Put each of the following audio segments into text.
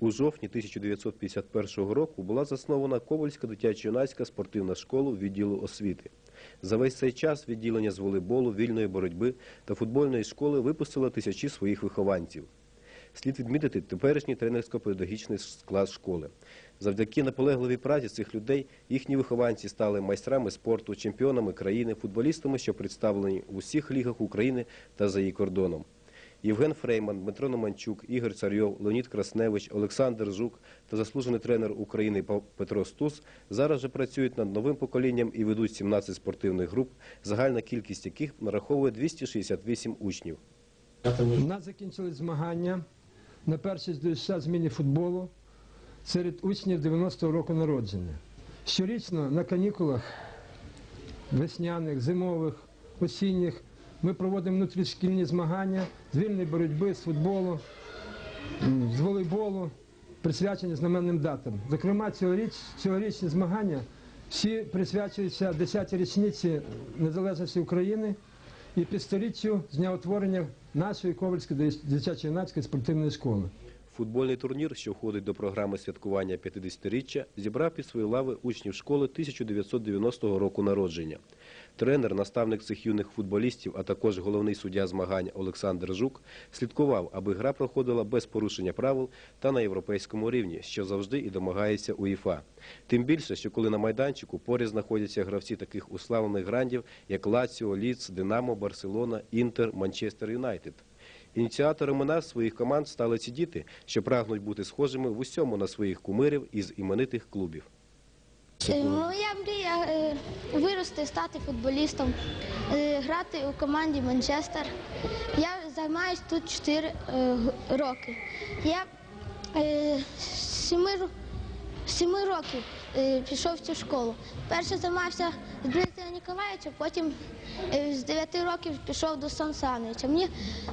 У жовтні 1951 року була заснована Ковальська дитячо-юнацька спортивна школа відділу освіти. За весь цей час відділення з волейболу, вільної боротьби та футбольної школи випустило тисячі своїх вихованців. Слід відмітити теперішній тренерсько-педагогічний склад школи. Завдяки наполегливій праці цих людей їхні вихованці стали майстрами спорту, чемпіонами країни, футболістами, що представлені в усіх лігах України та за її кордоном. Євген Фрейман, Дмитро Номанчук, Ігор Царйов, Леонід Красневич, Олександр Жук та заслужений тренер України Петро Стус зараз же працюють над новим поколінням і ведуть 17 спортивних груп, загальна кількість яких нараховує 268 учнів. У нас закінчились змагання на першій з ДЮСШ з міні-футболу серед учнів 90-го року народження. Щорічно на канікулах весняних, зимових, осінніх ми проводимо внутрішкільні змагання з вільної боротьби, з футболу, з волейболу, присвячені знаменним датам. Зокрема, цьогоріч, цьогорічні змагання всі присвячуються 10-й річниці незалежності України і півсторіччю з дня утворення нашої Ковальської дитячо-юнацької спортивної школи. Футбольний турнір, що входить до програми святкування 50-річчя, зібрав під свої лави учнів школи 1990 року народження. Тренер, наставник цих юних футболістів, а також головний суддя змагань Олександр Жук слідкував, аби гра проходила без порушення правил та на європейському рівні, що завжди і домагається УЄФА. Тим більше, що коли на майданчику поряд знаходяться гравці таких уславлених грандів, як Лаціо, Ліц, Динамо, Барселона, Інтер, Манчестер Юнайтед. Ініціаторами нас своїх команд стали ці діти, що прагнуть бути схожими в усьому на своїх кумирів із іменитих клубів. Е, Моя мрія е, вирости, стати футболістом, е, грати у команді Манчестер. Я займаюся тут 4 роки. Я е, з 7, років пішов в цю школу. Перше займався з Дмитрія Ніколаєвича, потім е, з 9 років пішов до Сан Санича. Мені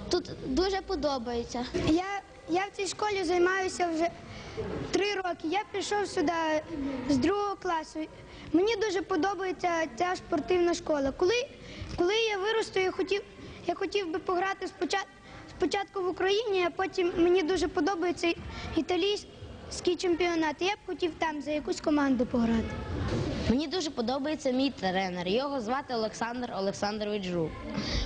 тут дуже подобається. Я, я в цій школі займаюся вже три роки. Я прийшов сюди з другого класу. Мені дуже подобається ця спортивна школа. Коли, коли я виросту, я хотів, я хотів би пограти спочатку, спочатку в Україні, а потім мені дуже подобається італійський чемпіонат. Я б хотів там за якусь команду пограти. Мені дуже подобається мій тренер. Його звати Олександр Олександрович Жук.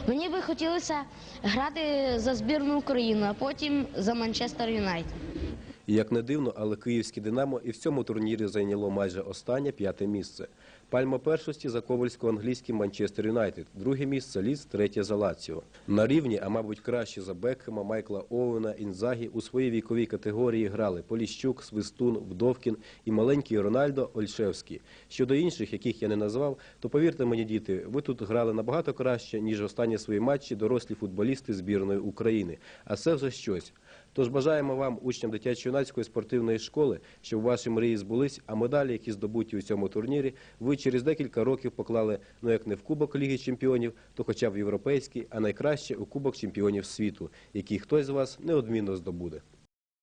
Мені би хотілося грати за збірну Україну, а потім за Манчестер Юнайтед. І як не дивно, але київське «Динамо» і в цьому турнірі зайняло майже останнє п'яте місце. Пальма першості за ковальсько-англійським Манчестер Юнайтед, друге місце Ліц, третє за Лаціо. На рівні, а мабуть краще за Бекхема, Майкла Оуена, Інзагі у своїй віковій категорії грали Поліщук, Свистун, Вдовкін і маленький Рональдо Ольшевський. Щодо інших, яких я не назвав, то повірте мені, діти, ви тут грали набагато краще, ніж останні свої матчі дорослі футболісти збірної України. А це вже щось. Тож бажаємо вам, учням дитячо-юнацької спортивної школи, щоб ваші мрії збулись, а медалі, які здобуті у цьому турнірі, ви через декілька років поклали, ну як не в Кубок Ліги Чемпіонів, то хоча б в європейський, а найкраще у Кубок Чемпіонів світу, який хтось з вас неодмінно здобуде.